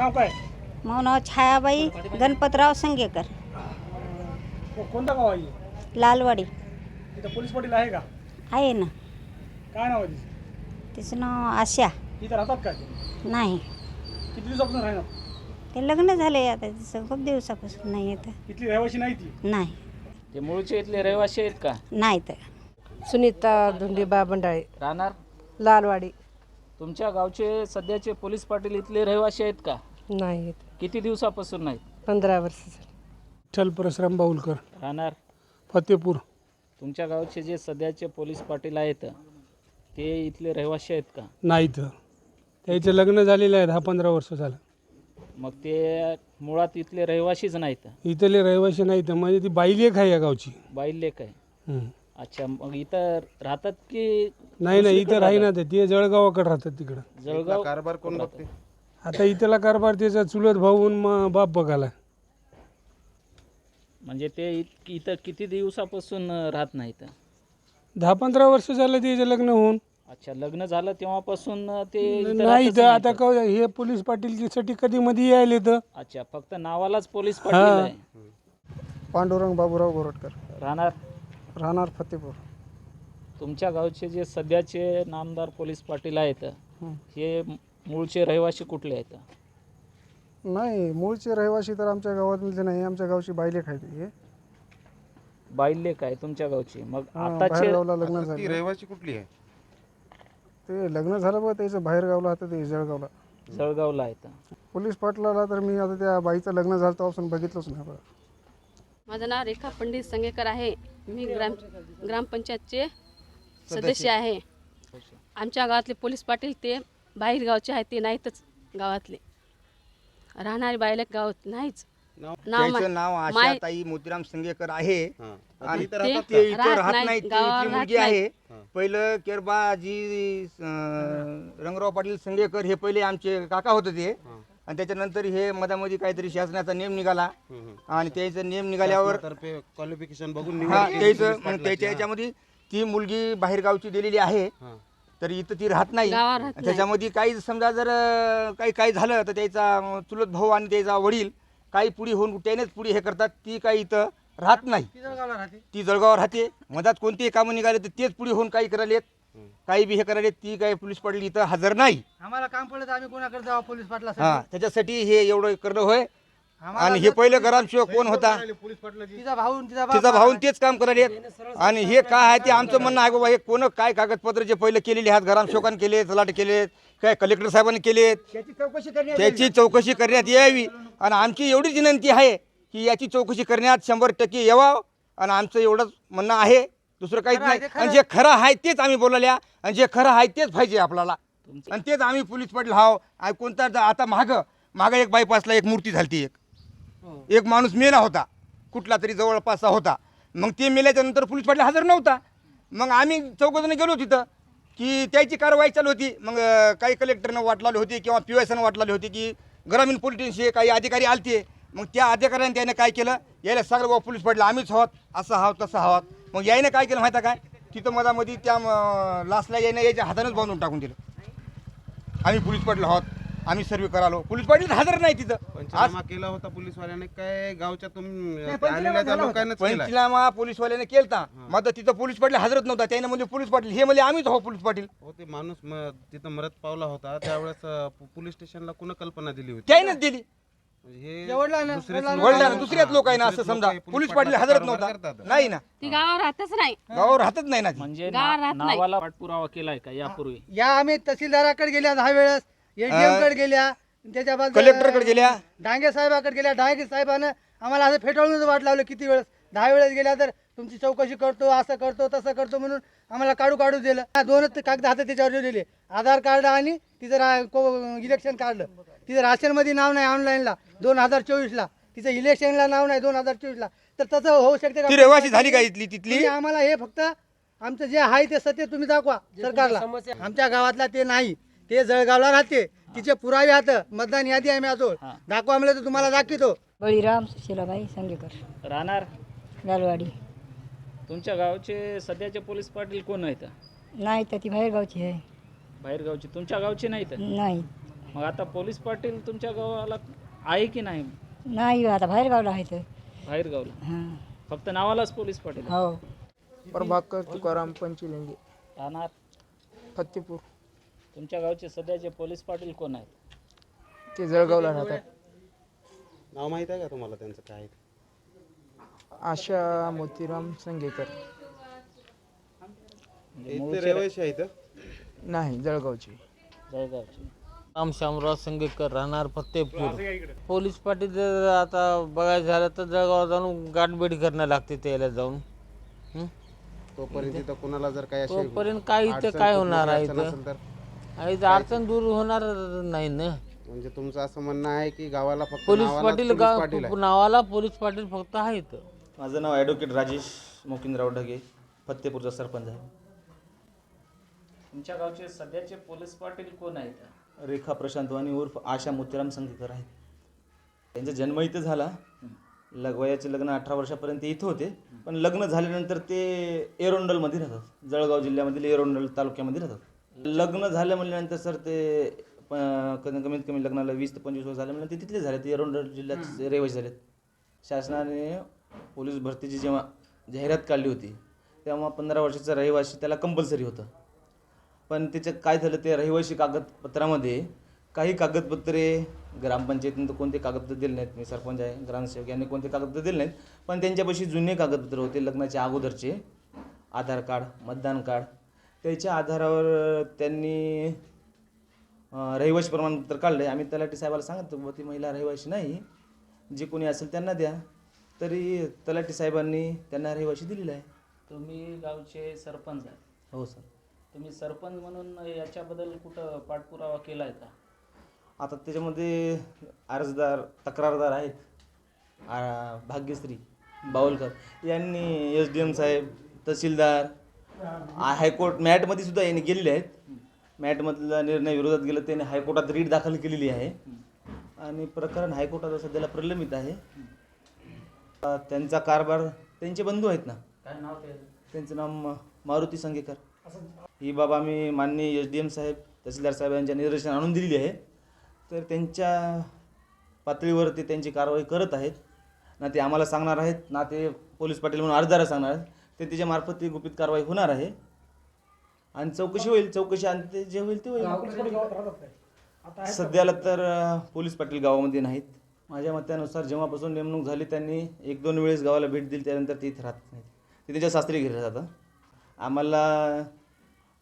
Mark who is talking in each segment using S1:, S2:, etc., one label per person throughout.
S1: नाव काय?
S2: मग नाव छायाबाई गणपतराव संगेकर.
S1: को- कोणतं गाव आहे? हे?
S2: लालवाडी.
S1: इथं पोलीस पाटील आहे का?
S2: आहे ना.
S1: काय नाव आहे तिचं?
S2: तिचं नाव आशा.
S1: इथं राहतात ते?
S2: नाही.
S1: किती दिवसापासून राहणार?
S2: ते लग्न झाले आता तिचं खूप दिवसापासून नाही येतं.
S1: इथली रहिवाशी नाही ती?
S2: नाही.
S3: ते मूळचे इथले रहिवासी आहेत का?
S2: नाही तर
S4: सुनीता धुंडीबा बंडाळे.
S3: राहणार?
S4: लालवाडी.
S3: तुमच्या गावचे सध्याचे पोलीस पाटील इथले रहिवासी आहेत का?
S4: नाही
S3: किती दिवसापासून नाहीत?
S4: पंधरा वर्ष झाली.
S1: विठ्ठल परशुराम बाहुलकर.
S3: राहणार?
S1: फतेपूर.
S3: तुमच्या गावचे जे सध्याचे पोलीस पाटील आहेत ते इथले रहिवासी आहेत का?
S1: नाहीत. त्याचं लग्न झालेलं आहे दहा पंधरा वर्ष झालं.
S3: मग ते मुळात इथले रहिवासीच नाहीत?
S1: इथले रहिवाशी नाहीत म्हणजे ती बाईलेख आहे या गावची.
S3: बाईले काय
S1: हम्म.
S3: अच्छा मग इथं राहतात की
S1: नाही नाही इथं राही ना ते जळगावाकडे राहतात तिकडं.
S3: जळगाव?
S5: कारभार कोण बघते?
S1: आता इथला कारभार त्याचा चुलत भाऊ मग बाप बघायला
S3: म्हणजे ते इत- इथं किती दिवसापासून अं, राहत नाहीत
S1: दहा पंधरा वर्ष झालं त्याचं लग्न होऊन.
S3: अच्छा लग्न झालं तेव्हापासून अं, ते इथं
S1: नाही
S3: राहतच
S1: इथं आता. का हे पोलीस पाटीलकीसाठी कधी मध्ये यायला तर
S3: अच्छा फक्त नावालाच पोलीस पाटील आहे?
S6: पांडुरंग बाबूराव गोरटकर.
S3: राहणार?
S6: राहणार फतेपूर.
S3: तुमच्या गावचे जे सध्याचे नामदार पोलीस पाटील आहेत हे मूळचे रहिवासी कुठले आहेत?
S6: नाही मूळचे रहिवासी तर आमच्या गावातले नाही. आमच्या गावची बायलेख आहे ती हे
S3: बाईले काय? तुमच्या गावचे? मग
S6: हा,
S3: आताचे
S6: बाहेरगावला लग्न
S5: ती
S6: झालं.
S5: रहिवासी कुठली आहे?
S6: ते लग्न झालं बघ त्याचं बाहेर गावला होतं ते जळगावला.
S3: जळगावला आहेत.
S6: पोलीस पाटलाला तर मी आता त्या बाईचं लग्न झालं तेव्हापासून बघितलंच नाही बघा.
S7: माझं नाव रेखा पंडित संगेकर आहे. मी ग्राम ग्रामपंचायतचे सदस्य आहे. आमच्या गावातले पोलीस पाटील ते बाहेर गावचे आहेत ते नाहीतच गावातले. राहणारे बायलेक गावात नाहीच. नाव
S8: त्याचं नाव
S7: माय-
S8: आशाताई मोतीराम संगेकर आहे. आणि
S7: ते
S8: ते इथं
S7: राहत
S8: नाही ती
S7: गावावर
S8: ती
S7: राहत
S8: मुलगी. आहे. पहिलं केरबाजी अं, रंगराव पाटील संगेकर हे पहिले आमचे काका होते ते. आणि त्याच्यानंतर हे मधामध्ये काहीतरी शासनाचा नियम निघाला. आणि त्याचा नियम निघाल्यावर
S5: क्वालिफिकेशन बघून
S8: हा
S5: निवड केली
S8: त्याचं
S5: पोलीस
S8: मग
S5: पाटलाची.
S8: त्याच्या याच्यामध्ये ती मुलगी बाहेरगावची दिलेली आहे.
S5: हा.
S8: तर इथं ती राहत नाही.
S7: गावावर राहत नाही.
S8: त्याच्यामध्ये काही समजा जर अं, काही काही झालं तर त्याचा चुलत भाऊ आणि त्याचा वडील काही पुढे होऊन त्यानेच पुढे हे करतात. ती काही इथं राहत नाही. ती जळगावर राहते. मधात कोणतेही कामं निघाले तर तेच पुढे होऊन काही करायला येत. काही बी हे करायला येत. ती काही पोलीस पाटील इथं हजर नाही.
S4: आम्हाला काम पडलं तर आम्ही कोणाकडे जाऊ? पोलीस पाटला
S8: हा त्याच्यासाठी हे एवढं करणं होय. आणि हे पहिलं ग्रामसेवक कोण होता?
S4: तिचा भाऊ तिचा
S8: तिचा भाऊन तेच काम करायला येत आणि हे काय आहे ते आमचं म्हणणं आहे बाबा हे कोण काय कागदपत्र जे पहिले केलेले आहेत ग्रामसेवकांनी केले तलाट केलेत काय कलेक्टर साहेबांनी केलेत त्याची चौकशी करण्यात यावी. आणि आमची एवढीच विनंती आहे की याची चौकशी करण्यात शंभर टक्के यावं. आणि आमचं एवढंच म्हणणं आहे दुसरं काहीच नाही. आणि जे खरं आहे तेच आम्ही बोलल्या. आणि जे खरं आहे तेच पाहिजे आपल्याला. आणि तेच आम्ही पोलीस पाटील हाव आणि कोणता ज- आता मागं मागं एक बायपासला एक मूर्ती झाली एक. हो. एक माणूस मेला होता. कुठला तरी जवळपासचा होता. मग ते मेल्याच्या नंतर पोलीस पाटील हजर नव्हता. मग आम्ही चौघजण गेलो तिथं की त्याची कारवाई चालू होती. मग काही कलेक्टरनं वाट लावली होती किंवा पी एसनं वाट लावली होती की ग्रामीण पोलिटिशियन काही अधिकारी आलते. मग त्या अधिकाऱ्याने त्याने काय केलं? यायला सगळं बाबा पोलीस पाटील आम्हीच आहोत. असं आहोत तसं आहोत. मग यायनं काय केलं माहिती आहे काय तिथं मधामध्ये त्या लासला यायनं याच्या हातानंच बांधून टाकून दिलं. आम्ही पोलीस पाटील आहोत. आम्ही सर्वे करालो. पोलीस पाटील हजर नाही तिथं. आज
S5: पंचनामा केला होता पोलीसवाल्याने. काय गावच्या तुम आलेल्या त्या लोकांनाच केला
S8: पंचनामा पोलीसवाल्याने केलता. मग आता तिथं पोलीस पाटील हजरत नव्हता. त्याने म्हणजे पोलीस पाटील हे म्हणजे आम्हीच आहोत पोलीस पाटील.
S5: हो ते माणूस म- तिथं मरत पावला होता. त्यावेळेस अं, पो- पोलीस स्टेशनला कुणा कल्पना दिली होती?
S8: त्यानेच दिली.
S5: हे
S4: वडिलांना-
S5: दुसरेच
S4: वडिलांना-
S5: लोक-
S8: वडिलांना दुसऱ्याच लोकांना असं
S5: दुसरेच
S8: समजा
S5: लोक हे
S8: पोलीस पाटील हजरत
S5: कारभार
S8: नव्हता.
S5: करतात.
S8: नाही ना.
S7: ती गावावर राहतच नाही.
S8: गावावर राहतच नाही ना ती.
S3: म्हणजे
S7: गावात
S3: ना-
S7: राहत नाही.
S3: नावाला पाठपुरावा केलाय का यापूर्वी?
S4: या आम्ही तहसीलदाराकडे गेल्या दहा वेळेस. एडीएमकडे गेल्या त्याच्या बाद
S8: कलेक्टरकडे गेल्या.
S4: डांगे साहेबाकडे गेल्या. डांगे साहेबानं आम्हाला असं फेटाळून वाट लावलं किती वेळेस. दहा वेळेस गेल्या तर तुमची चौकशी करतो असं करतो तसं करतो म्हणून आम्हाला काढू काढू दिलं. हा, दोनच कागद हातात त्याच्यावर दिले आधार कार्ड आणि तिचं रा- को- इलेक्शन काढलं तिचं राशनमध्ये नाव नाही ऑनलाईनला दोन हजार चोवीसला तिचं इलेक्शनला नाव नाही दोन हजार चोवीसला तर तसं होऊ शकते
S8: ती रहिवासी झाली का इथली तिथली?
S4: तुम्ही आम्हाला हे फक्त आमचं जे आहे ते सत्य तुम्ही दाखवा सरकारला. आमच्या गावातला ते नाही. ते जळगावला राहते. तिचे पुरावे आहेत. मतदान यादी आहे माझो.
S3: हा.
S4: दाखवा म्हणलं तर तुम्हाला दाखवतो.
S2: बळीराम सुशीलाबाई संगेकर.
S3: राहणार?
S2: लालवाडी.
S3: तुमच्या गावचे सध्याचे पोलीस पाटील कोण आहेत?
S2: नाही तर ती बाहेरगावची आहे.
S3: बाहेरगावचे? तुमच्या गावचे नाहीत
S2: नाही.
S3: मग आता पोलीस पाटील तुमच्या गावाला आहे की नाही?
S2: नाही आता बाहेर गावला आहे तर
S3: बाहेर गावला
S2: हां.
S3: फक्त नावालाच पोलीस पाटील आहे.
S2: हो.
S9: प्रभाकर तुकाराम पंचलिंगे.
S3: राहणार?
S9: फत्तेपूर.
S3: तुमच्या गावचे सध्याचे पोलीस पाटील कोण आहेत?
S9: ते जळगावला राहतात.
S5: नाव माहीत आहे का तुम्हाला त्यांचं काय आहे? ते?
S9: आशा मोतीराम संगेकर.
S3: म्हणजे
S5: इथले
S3: मूळचे
S5: रहिवासी आहेत
S9: नाही जळगावचे.
S3: जळगावचे.
S10: राम शामराव संगेकर राहणार फतेपूर पोलीस पाटील जर आता बघायचं झालं तर जळगाव जाऊन गाठभेट करणं लागते त्याला जाऊन. हं?
S5: तोपर्यंत तिथं कुणाला जर काय अशी
S10: तोपर्यंत काय इथं
S5: अडचण,
S10: काय
S5: कुठली
S10: होणार आहे
S5: अडचण
S10: इथं?
S5: असेल तर?
S10: आणि अडचण दूर होणार नाही ना.
S5: म्हणजे तुमचं असं म्हणणं आहे की गावाला फक्त
S10: पोलीस पाटील
S5: पोलीस
S10: गाव
S5: पाटील आहे.
S10: नावाला पोलीस पाटील फक्त आहेत.
S11: माझं नाव ॲडव्होकेट राजेश मोकिंदराव ढगे फत्तेपूरचा सरपंच आहे.
S3: तुमच्या गावचे सध्याचे पोलीस पाटील कोण आहेत?
S11: रेखा प्रशांत वाणी उर्फ आशा मोतीराम संगीकर आहेत. त्यांचा जन्म इथं झाला. लग वयाचे लग्न अठरा वर्षापर्यंत इथं होते. पण लग्न झाल्यानंतर ते एरोंडलमध्ये राहतात. जळगाव जिल्ह्यामधील एरोंडल तालुक्यामध्ये राहतात. लग्न झालं म्हणल्यानंतर सर ते प- कमी- कमीत कमी लग्नाला वीस ते पंचवीस वर्ष झाले म्हणजे ते तिथले झाले ते एरोंडल जिल्ह्यात रहिवासी झालेत. शासनाने पोलीस भरतीची जेव्हा जाहिरात काढली होती तेव्हा पंधरा वर्षाचा रहिवासी त्याला कंपल्सरी होतं. पण त्याच्यात काय झालं ते रहिवासी कागदपत्रामध्ये काही कागदपत्रे ग्रामपंचायतीनं तर कोणते कागदपत्र दिले नाहीत मी सरपंच आहे ग्रामसेवक यांनी कोणते कागदपत्र दिले नाहीत पण त्यांच्यापाशी जुने कागदपत्र होते लग्नाच्या अगोदरचे. आधार कार्ड मतदान कार्ड त्याच्या आधारावर त्यांनी अं, रहिवासी प्रमाणपत्र काढलं आम्ही तलाठी साहेबाला सांगतो बुवा ती महिला रहिवासी नाही. जे कोणी असेल त्यांना द्या. तरी तलाठी साहेबांनी त्यांना रहिवासी दिलेलं आहे.
S3: तुम्ही गावचे सरपंच आहे.
S11: हो सर.
S3: तुम्ही सरपंच म्हणून याच्याबद्दल कुठं पाठपुरावा केला आहे का?
S11: आता त्याच्यामध्ये अर्जदार तक्रारदार आहेत. आ, भाग्यश्री बावलकर यांनी एस डी एम साहेब तहसीलदार हायकोर्ट मॅटमध्ये सुद्धा यांनी गेलेले आहेत. मॅटमधला निर्णय विरोधात गेलं त्यांनी हायकोर्टात रीट दाखल केलेली आहे. आणि प्रकरण हायकोर्टात सध्याला प्रलंबित आहे. त्यांचा कारभार त्यांचे बंधू आहेत ना? त्यांचं नाव मारुती संगेकर. ही बाब आम्ही माननीय एस डी एम साहेब तहसीलदार साहेब यांच्या निदर्शन आणून दिलेली आहे. तर त्यांच्या पातळीवर ते त्यांची कारवाई करत आहेत. ना ते आम्हाला सांगणार आहेत. ना ते पोलीस पाटील म्हणून अर्जदार सांगणार आहेत. ते त्याच्यामार्फत ती गुपित कारवाई होणार आहे. आणि चौकशी होईल चौकशी आणि ते जे होईल ते होईल. सध्याला तर अ, पोलीस पाटील गावामध्ये नाहीत. माझ्या मतानुसार जेव्हापासून नेमणूक झाली त्यांनी एक दोन वेळेस गावाला भेट दिली त्यानंतर ते इथे राहत नाहीत. ते त्याच्या सासरी घरी राहतात आम्हाला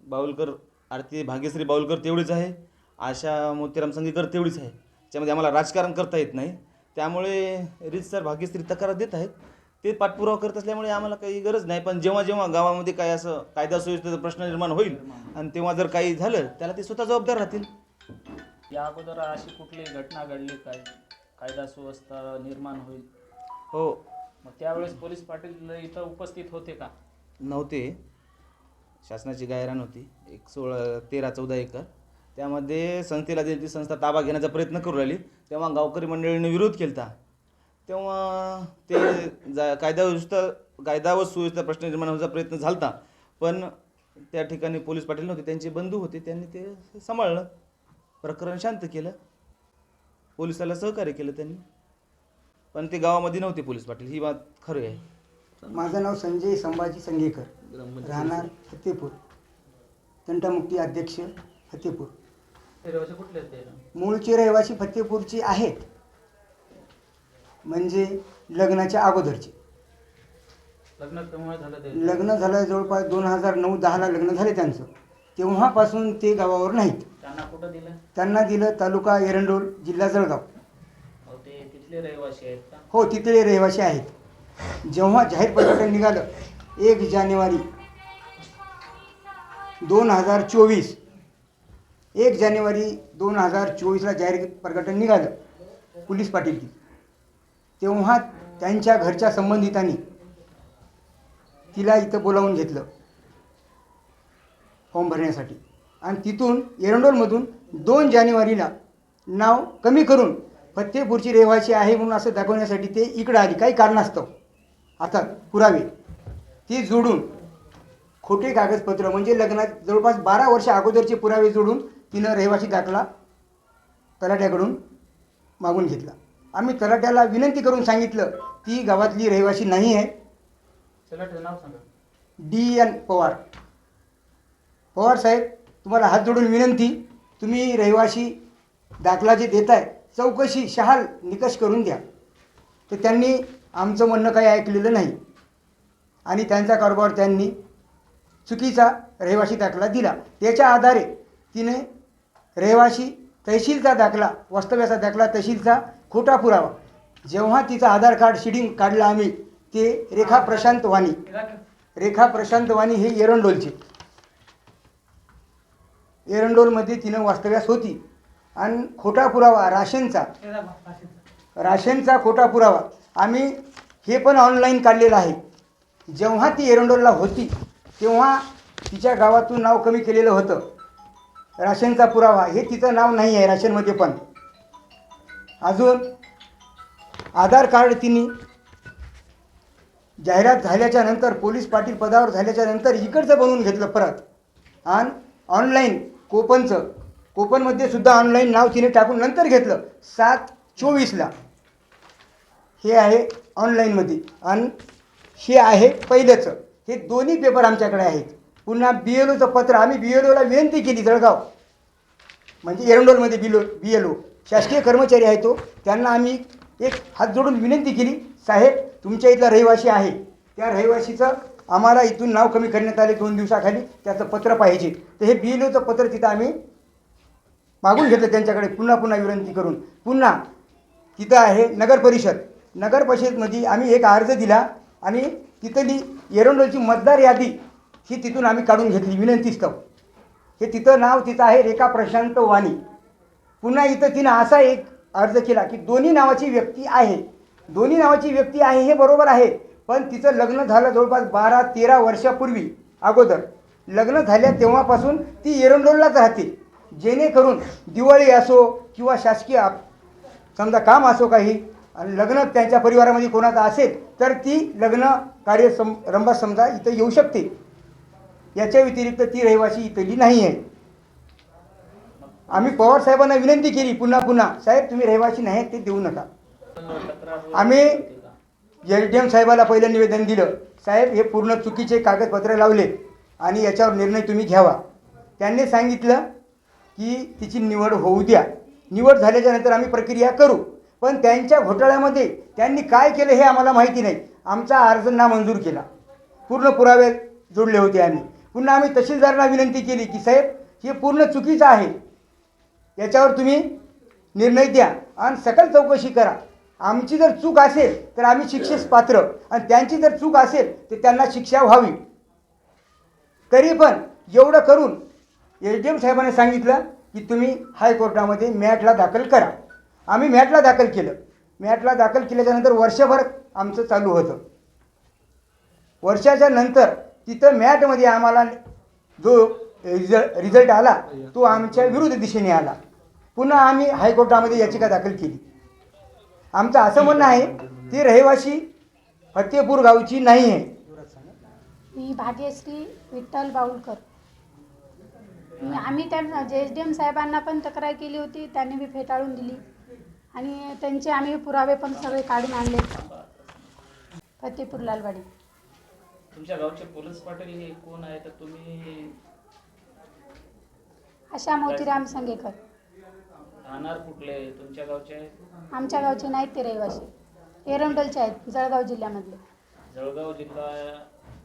S11: बाऊलकर आरती भाग्यश्री बाऊलकर तेवढीच आहे. आशा मोतीराम संगीकर तेवढीच आहे. त्याच्यामध्ये आम्हाला राजकारण करता येत नाही. त्यामुळे रीतसर भाग्यश्री तक्रार देत आहेत. ते पाठपुरावा करत असल्यामुळे आम्हाला काही गरज नाही. पण जेव्हा जेव्हा गावामध्ये काय असं कायदा सुव्यवस्थेचा प्रश्न निर्माण होईल आणि तेव्हा जर काही झालं त्याला ते स्वतः जबाबदार राहतील.
S3: या अगोदर अशी कुठली घटना घडली काय? कायदा सुव्यवस्था निर्माण होईल.
S11: हो.
S3: मग त्यावेळेस पोलीस पाटील इथं उपस्थित होते का?
S11: नव्हते. शासनाची गायरान होती. एक सोळा तेरा चौदा एकर. त्यामध्ये संस्थेला दिली ती संस्था ताबा घेण्याचा प्रयत्न करू राहिली. तेव्हा गावकरी मंडळीने विरोध केला तेव्हा ते जा कायदा व्यवस्था कायदा व सुव्यवस्था प्रश्न निर्माण होण्याचा प्रयत्न झाला पण त्या ठिकाणी पोलीस पाटील नव्हते त्यांचे बंधू होते त्यांनी ते सांभाळलं. प्रकरण शांत केलं. पोलिसाला सहकार्य केलं त्यांनी. पण ते गावामध्ये नव्हते पोलीस पाटील ही बात खरी आहे.
S12: माझं नाव संजय संभाजी संगेकर. राहणार फतेपूर. तंटामुक्ती अध्यक्ष फतेपूर.
S3: रहिवासी कुठले ते?
S12: मूळचे रहिवासी फतेपूरचे आहेत. म्हणजे लग्नाच्या अगोदरचे.
S3: लग्न केव्हा झालं ते.
S12: लग्न झालं जवळपास दोन हजार नऊ दहाला लग्न झाले त्यांचं. तेव्हापासून ते गावावर नाहीत.
S3: त्यांना कुठं दिलं?
S12: त्यांना दिलं तालुका एरंडोल जिल्हा जळगाव.
S3: अहो ते तिथले रहिवासी आहेत का?
S12: हो तिथले रहिवासी आहेत. जेव्हा जाहीर प्रकटन निघालं एक जानेवारी दोन हजार चोवीस. एक जानेवारी दोन हजार चोवीसला जाहीर प्रकटन निघालं पोलीस पाटील तेव्हा त्यांच्या घरच्या संबंधितांनी तिला इथं बोलावून घेतलं. फॉर्म भरण्यासाठी. आणि तिथून एरंडोलमधून दोन जानेवारीला नाव कमी करून फत्तेपूरची रहिवासी आहे म्हणून असं दाखवण्यासाठी ते इकडं आली. काही कारणास्तव. आता पुरावे. ती जोडून खोटे कागदपत्र म्हणजे लग्नात जवळपास बारा वर्ष अगोदरचे पुरावे जोडून तिनं रहिवासी दाखला तलाट्याकडून मागून घेतला. आम्ही तलाट्याला विनंती करून सांगितलं ती गावातली रहिवासी नाही आहे.
S3: नाव सांगा.
S12: D N Pawar. पवार साहेब तुम्हाला हात जोडून विनंती तुम्ही रहिवासी दाखला जे देताय चौकशी शहाल निकष करून द्या. तर त्यांनी आमचं म्हणणं काही ऐकलेलं नाही. आणि त्यांचा कारभार त्यांनी चुकीचा रहिवासी दाखला दिला. त्याच्या आधारे तिने रहिवासी तहसीलचा दाखला वास्तव्याचा दाखला तहसीलचा खोटा पुरावा. जेव्हा तिचं आधार कार्ड शिडिंग काढलं आम्ही ते रेखा प्रशांत वाणी. रेखा प्रशांत वाणी हे एरंडोलचे. एरंडोलमध्ये तिनं वास्तव्यास होती. आणि खोटा पुरावा राशनचा राशनचा खोटा पुरावा. आम्ही हे पण ऑनलाईन काढलेलं आहे. जेव्हा ती एरंडोलला होती तेव्हा तिच्या गावातून नाव कमी केलेलं होतं. राशनचा पुरावा. हे तिचं नाव नाही आहे राशनमध्ये पण. अजून आधार कार्ड तिने जाहिरात झाल्याच्यानंतर पोलीस पाटील पदावर झाल्याच्यानंतर इकडचं बनवून घेतलं परत. आणि ऑनलाईन कोपनचं कोपनमध्ये सुद्धा ऑनलाईन नाव तिने टाकून नंतर घेतलं सात चोवीसला. हे आहे ऑनलाईनमध्ये आणि हे आहे पहिल्याचं हे दोन्ही पेपर आमच्याकडे आहेत. पुन्हा बी एल ओचं पत्र आम्ही बी एल ओला विनंती केली जळगाव. म्हणजे एरंडोलमध्ये बिलो बी एल ओ शासकीय कर्मचारी आहे तो. त्यांना आम्ही एक हात जोडून विनंती केली साहेब तुमच्या इथला रहिवासी आहे. त्या रहिवासीचं आम्हाला इथून नाव कमी करण्यात आले दोन दिवसाखाली. त्याचं पत्र पाहिजे. तर हे बी एलओचं पत्र तिथं आम्ही मागून घेतलं त्यांच्याकडे. पुन्हा पुन्हा विनंती करून. पुन्हा तिथं आहे नगर परिषद. नगर परिषदमध्ये आम्ही एक अर्ज दिला. आणि तिथली एरोंडोलची मतदार यादी ही तिथून आम्ही काढून घेतली. विनंतीस्तव. हे तिथं नाव तिथं आहे रेखा प्रशांत वाणी. पुन्हा इथं तिनं असा एक अर्ज केला की दोन्ही नावाची व्यक्ती आहे. दोन्ही नावाची व्यक्ती आहे हे बरोबर आहे पण तिचं लग्न झालं जवळपास बारा तेरा वर्षापूर्वी अगोदर. लग्न झाल्या तेव्हापासून ती एरंडोललाच राहते. जेणेकरून दिवाळी असो किंवा शासकीय समजा काम असो काही आणि लग्न त्यांच्या परिवारामध्ये कोणाचं असेल तर ती लग्न कार्य सम रंभात समजा इथं येऊ शकते. याच्या व्यतिरिक्त ती रहिवासी इथली नाही आहे आम्ही पवार साहेबांना विनंती केली पुन्हा पुन्हा साहेब तुम्ही रहिवासी नाही ते देऊ नका. आम्ही एल डी एम साहेबाला पहिलं निवेदन दिलं साहेब हे पूर्ण चुकीचे कागदपत्र लावले आणि याच्यावर निर्णय तुम्ही घ्यावा. त्यांनी सांगितलं की तिची निवड होऊ द्या. निवड झाल्याच्यानंतर आम्ही प्रक्रिया करू पण त्यांच्या घोटाळ्यामध्ये त्यांनी काय केलं हे आम्हाला माहिती नाही. आमचा अर्ज नामंजूर केला. पूर्ण पुरावे जोडले होते आम्ही. पुन्हा आम्ही तहसीलदारांना विनंती केली की साहेब हे पूर्ण चुकीचं आहे. याच्यावर तुम्ही निर्णय द्या आणि सकल चौकशी करा. आमची जर चूक असेल तर आम्ही शिक्षेस पात्र. आणि त्यांची जर चूक असेल तर त्यांना शिक्षा व्हावी. तरी पण एवढं करून एच डी एम साहेबांनी सांगितलं की तुम्ही हायकोर्टामध्ये मॅटला दाखल करा. आम्ही मॅटला दाखल केलं. मॅटला दाखल केल्याच्यानंतर वर्षभर आमचं चालू होतं. वर्षाच्या नंतर तिथं मॅटमध्ये आम्हाला जो रिझल्ट रिझल्ट आला तो आमच्या विरुद्ध दिशेने आला. पुन्हा आम्ही हायकोर्टामध्ये याचिका दाखल केली. आमचं असं म्हणणं आहे ती रहिवासी फतेपूर गावची नाही आहे.
S13: मी भाग्यश्री विठ्ठल बाऊलकर आम्ही त्या जे एस डी एम साहेबांना पण तक्रार केली होती त्यांनी बी फेटाळून दिली. आणि त्यांचे आम्ही पुरावे पण सगळे काढून आणले. फतेपूर लालवाडी.
S3: तुमच्या गावचे पोलीस पाटील हे कोण आहे? तर तुम्ही
S13: आशा मोतीराम संगेकर.
S3: राहणार कुठले? तुमच्या गावचे?
S13: आमच्या गावचे नाहीत ते रहिवासी. एरंडोलचे आहेत जळगाव जिल्ह्यामधले.
S3: जळगाव जिल्हा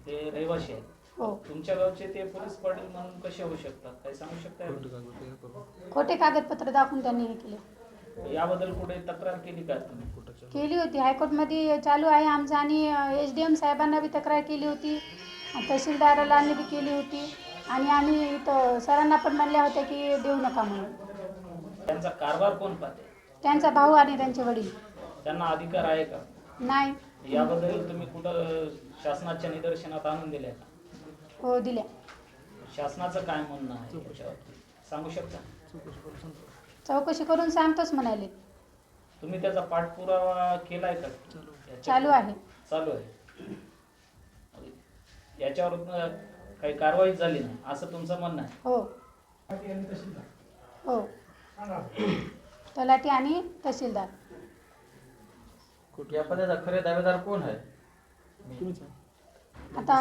S3: ते रहिवासी आहेत.
S13: हो.
S3: तुमच्या गावचे ते पोलीस पाटील म्हणून कसे होऊ शकतात? काही सांगू शकता
S13: खोटे कागदपत्र दाखवून त्यांनी हे केले.
S3: याबद्दल कुठे तक्रार केली का तुम्ही?
S13: केली होती. हायकोर्टमध्ये चालू आहे आमचं आणि एस डी एम साहेबांना बी तक्रार केली होती. तहसीलदाराला बी केली होती. आणि आम्ही इथं सरांना पण म्हणल्या होत्या की देऊ नका म्हणून.
S3: त्यांचा कारभार कोण पाहते?
S13: त्यांचा भाऊ आणि त्यांचे वडील.
S3: त्यांना अधिकार आहे का?
S13: नाही.
S3: याबद्दल तुम्ही कुठं शासनाच्या निदर्शनात आणून दिले का
S13: हो दिल्या.
S3: शासनाचं काय म्हणणं आहे याच्यावरती? सांगू शकता?
S13: चौकशी करून सांगतोच म्हणाले.
S3: तुम्ही त्याचा पाठपुरावा केलाय का? याच्या-
S13: चालू आहे.
S3: चालू आहे. याच्यावर काही कारवाई झाली नाही असं तुमचं म्हणणं आहे.
S13: हो. हो. तलाठी आणि तहसीलदार.
S3: या पदाचा खरे दावेदार कोण आहे.
S13: आता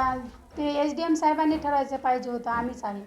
S13: ते एस डी एम साहेबांनी ठरवायचं पाहिजे होतं आम्हीच आहे.